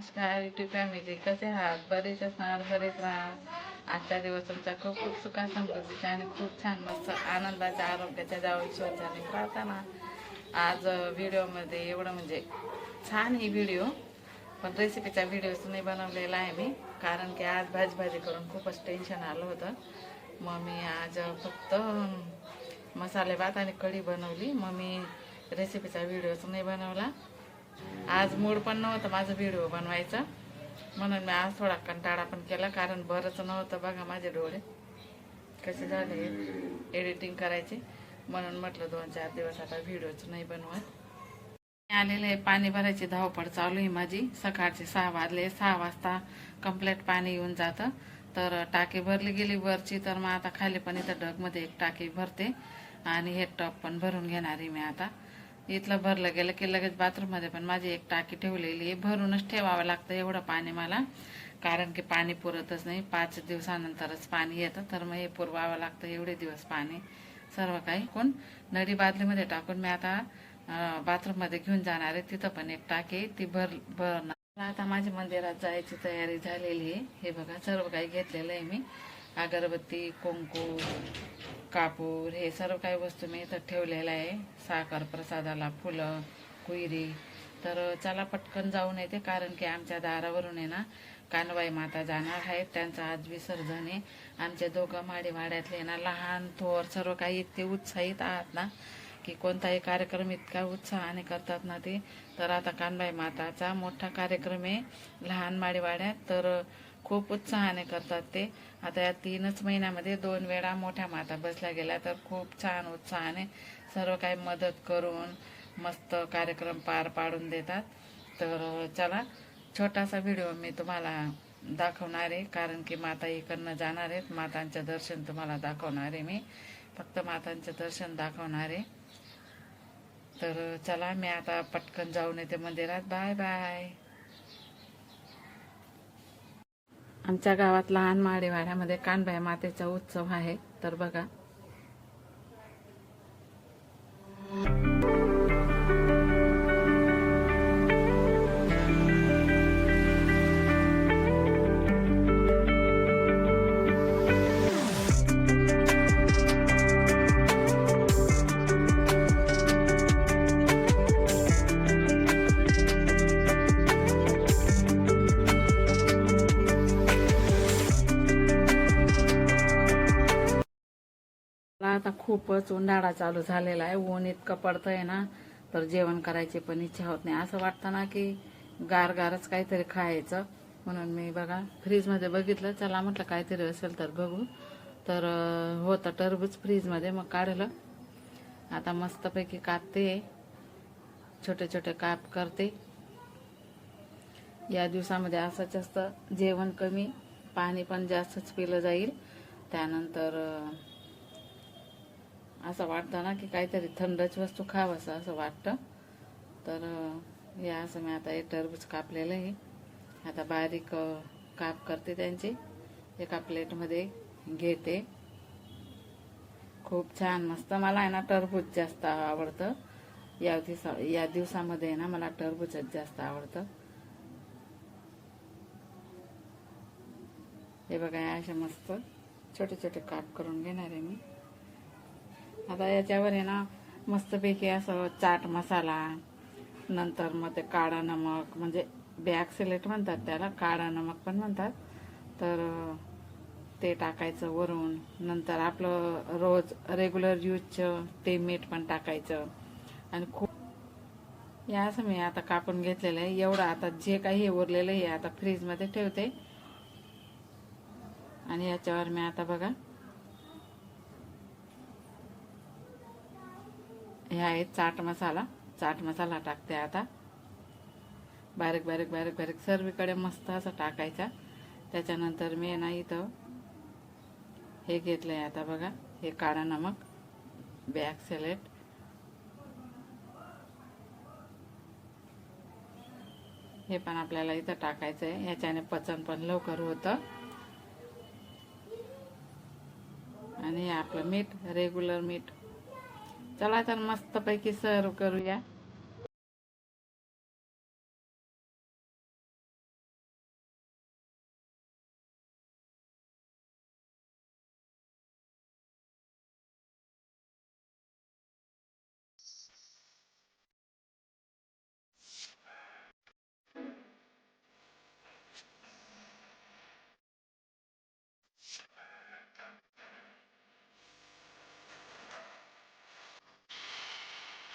नमस्कार YouTube family कसे आहात? बरेच असणार बरेच राहा. आजचा दिवस तुमचा खूप खूप सुखा समृद्धीचा आणि खूप छान मस्त आनंदाच्या आरोग्याच्या जावं ईश्वरच्याने प्रार्थना आज व्हिडिओमध्ये एवढं म्हणजे छान ही व्हिडिओ पण रेसिपीचा व्हिडिओच नाही बनवलेला आहे मी कारण की आज भाजी भाजी करून खूपच टेन्शन आलं होतं. मग मी आज फक्त मसाले भात आणि कढी बनवली. मग मी रेसिपीचा व्हिडिओच नाही बनवला. आज मूड पण नव्हतं माझं व्हिडिओ बनवायचं. म्हणून मी आज थोडा कंटाळा पण केला कारण बरंच नव्हतं बघा माझे डोळे. कसे झाले एडिटिंग करायचे. म्हणून म्हटलं दोन चार दिवस आता व्हिडिओच नाही बनवत. आलेले पाणी भरायची धावपळ चालू आहे माझी. सकाळचे सहा वाजले सहा वाजता कंप्लीट पाणी येऊन जातं. तर टाकी भरली गेली वरची तर मग आता खाली पण इथं डगमध्ये एक टाकी भरते. आणि हे टप पण भरून घेणार आहे मी आता. इथलं भरलं गेलं की लगेच बाथरूममध्ये पण माझी एक टाकी ठेवलेली आहे. भरूनच ठेवावं लागतं एवढं पाणी मला. कारण की पाणी पुरतच नाही. पाच दिवसानंतरच पाणी येतं. तर मग हे पुरवावं लागतं एवढे दिवस पाणी. सर्व काही कोण नडी बादलीमध्ये टाकून मी आता बाथरूममध्ये घेऊन जाणार आहे. तिथं पण एक टाकी ती भर भरणार. आता माझ्या मंदिरात जायची तयारी झालेली आहे. हे बघा सर्व काही घेतलेलं आहे मी. अगरबत्ती कुंकू कापूर हे सर्व काही वस्तू मी इथं ठेवलेलं आहे. साखर प्रसादाला फुलं कुयरी तर चला पटकन जाऊन येते कारण की आमच्या दारावरून आहे ना कानबाई माता जाणार आहेत. त्यांचं आज विसर्जन आहे. आमच्या दोघं माडी वाड्यातले ना लहान थोर सर्व काही इतके उत्साहित आहात ना की कोणताही कार्यक्रम इतका उत्साहाने करतात ना ते. तर आता कानबाई माताचा मोठा कार्यक्रम आहे लहान माडीवाड्यात. तर खूप उत्साहाने करतात ते. आता या तीनच महिन्यामध्ये दोन वेळा मोठ्या माता बसल्या गेल्या तर खूप छान उत्साहाने सर्व काही मदत करून मस्त कार्यक्रम पार पाडून देतात. तर चला छोटासा व्हिडिओ मी तुम्हाला दाखवणार आहे कारण की माता इकडनं जाणार आहेत. मातांचं दर्शन तुम्हाला दाखवणार आहे मी. फक्त मातांचं दर्शन दाखवणार आहे. तर चला मी आता पटकन जाऊन येते मंदिरात. Bye bye. आमच्या गावात लहान माडेवाड्यामध्ये कानबाई मातेचा उत्सव आहे. तर बघा आता खूपच उन्हाळा चालू झालेला आहे. ऊन इतकं पडतंय ना तर जेवण करायची पण इच्छा होत नाही. असं वाटतं ना की गार गारच काहीतरी खायचं. म्हणून मी बघा फ्रीजमध्ये बघितलं. चला म्हटलं काहीतरी असेल तर बघू. तर होतं टरबूज फ्रीजमध्ये मग काढलं. आता मस्तपैकी कापते. छोटे छोटे काप करते. या दिवसामध्ये असं जास्त जेवण कमी पाणी पण जास्तच पिलं जाईल. त्यानंतर असं वाटतं ना की काहीतरी थंडच वस्तू खाव असं असं वाटतं. तर या असं मी आता हे टरबूज कापलेलं आहे. आता बारीक काप करते त्यांची. एका प्लेटमध्ये घेते. खूप छान मस्त. मला आहे ना टरबूज जास्त आवडतं. या दिवसा या दिवसामध्ये आहे ना मला टरबूजच जास्त आवडतं. हे बघा असे मस्त छोटे छोटे काप करून घेणार आहे मी. आता याच्यावर आहे ना मस्तपैकी असं चाट मसाला नंतर मग ते काळा नमक म्हणजे बॅक सिलेट म्हणतात त्याला काळा नमक पण म्हणतात. तर ते टाकायचं वरून नंतर आपलं रोज रेग्युलर यूजचं ते मीठ पण टाकायचं. आणि खूप या असं मी आता कापून घेतलेलं आहे. एवढं आता जे काही हे उरलेलं आहे हे आता फ्रीजमध्ये ठेवते. आणि याच्यावर मी आता बघा ह्या आहे चाट मसाला. चाट मसाला टाकते आता. बारीक बारीक बारीक बारीक सर्वीकडे मस्त असं टाकायचा. त्याच्यानंतर मी ना इथं हे घेतलं आहे आता बघा. हे काळा नमक बॅक सेलेट हे पण आपल्याला इथं टाकायचं आहे ह्याच्याने पचन पण लवकर होतं. आणि आपलं मीठ रेग्युलर मीठ. चला तर मस्तपैकी सर्व करूया.